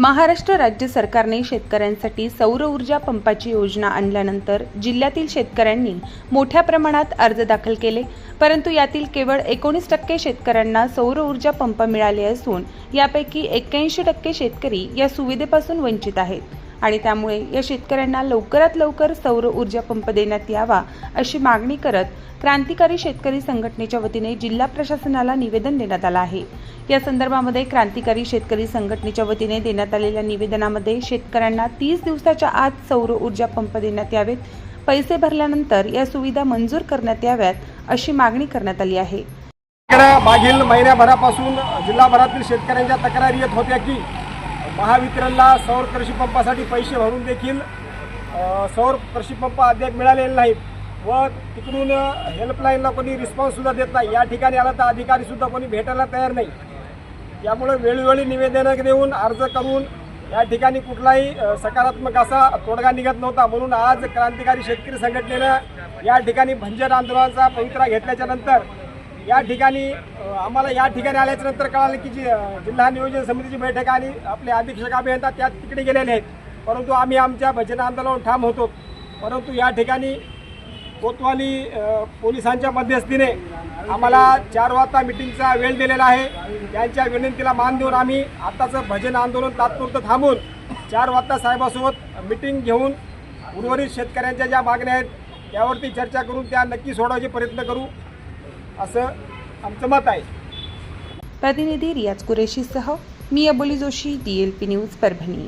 महाराष्ट्र राज्य सरकारने शेतकऱ्यांसाठी सौर ऊर्जा पंपाची योजना आणल्यानंतर जिल्ह्यातील शेतकऱ्यांनी मोठ्या प्रमाणात अर्ज दाखल केले. परंतु यातील केवळ एकोणीस टक्के शेतकऱ्यांना सौर ऊर्जा पंप मिळाले असून यापैकी एक्क्याऐंशी टक्के शेतकरी या सुविधेपासून वंचित आहेत. आणि त्यामुळे या शेतकऱ्यांना लवकरात लवकर सौर ऊर्जा पंप देण्यात यावा अशी मागणी करत क्रांतिकारी शेतकरी संघटनेच्या वतीने जिल्हा प्रशासनाला निवेदन देण्यात आलं आहे. या संदर्भामध्ये क्रांतिकारी शेतकरी संघटनेच्या वतीने देण्यात आलेल्या निवेदनामध्ये शेतकऱ्यांना तीस दिवसाच्या आत सौर ऊर्जा पंप देण्यात यावेत. पैसे भरल्यानंतर या सुविधा मंजूर करण्यात याव्यात अशी मागणी करण्यात आली आहे. मागील महिन्याभरापासून जिल्हाभरातील शेतकऱ्यांच्या तक्रारी येत होत्या की महावितरणला सौर कृषी पंपासाठी पैसे भरून देखील सौर कृषी पंप अद्याप मिळालेले नाहीत. व तिकडून हेल्पलाईनला कोणी रिस्पॉन्ससुद्धा देत नाही. या ठिकाणी आला तर अधिकारीसुद्धा कोणी भेटायला तयार नाही. त्यामुळे वेळोवेळी निवेदनं देऊन अर्ज करून या ठिकाणी कुठलाही सकारात्मक असा तोडगा निघत नव्हता. म्हणून आज क्रांतिकारी शेतकरी संघटनेनं या ठिकाणी भंजन आंदोलनाचा पवित्रा घेतल्याच्या नंतर या ठिकाणी आम्हाला या ठिकाणी आल्याच्यानंतर कळालं की जी जिल्हा नियोजन समितीची बैठक आणि आपले अधीक्षक अभियंता त्या तिकडे गेलेले आहेत. परंतु आम्ही आमच्या भजन आंदोलन ठाम होतो. परंतु या ठिकाणी कोतवाली पोलिसांच्या मध्यस्थीने आम्हाला चार वाजता मिटिंगचा वेळ दिलेला आहे. त्यांच्या विनंतीला मान देऊन आम्ही आत्ताचं भजन आंदोलन तात्पुरतं थांबून चार वाजता साहेबासोबत मिटिंग घेऊन उर्वरित शेतकऱ्यांच्या ज्या मागण्या आहेत त्यावरती चर्चा करून त्या नक्की सोडवायचे प्रयत्न करू. असं आमचं मत आहे. प्रतिनिधी रियाज कुरेशीसह मी Aboli Joshi D L P news Parbhani.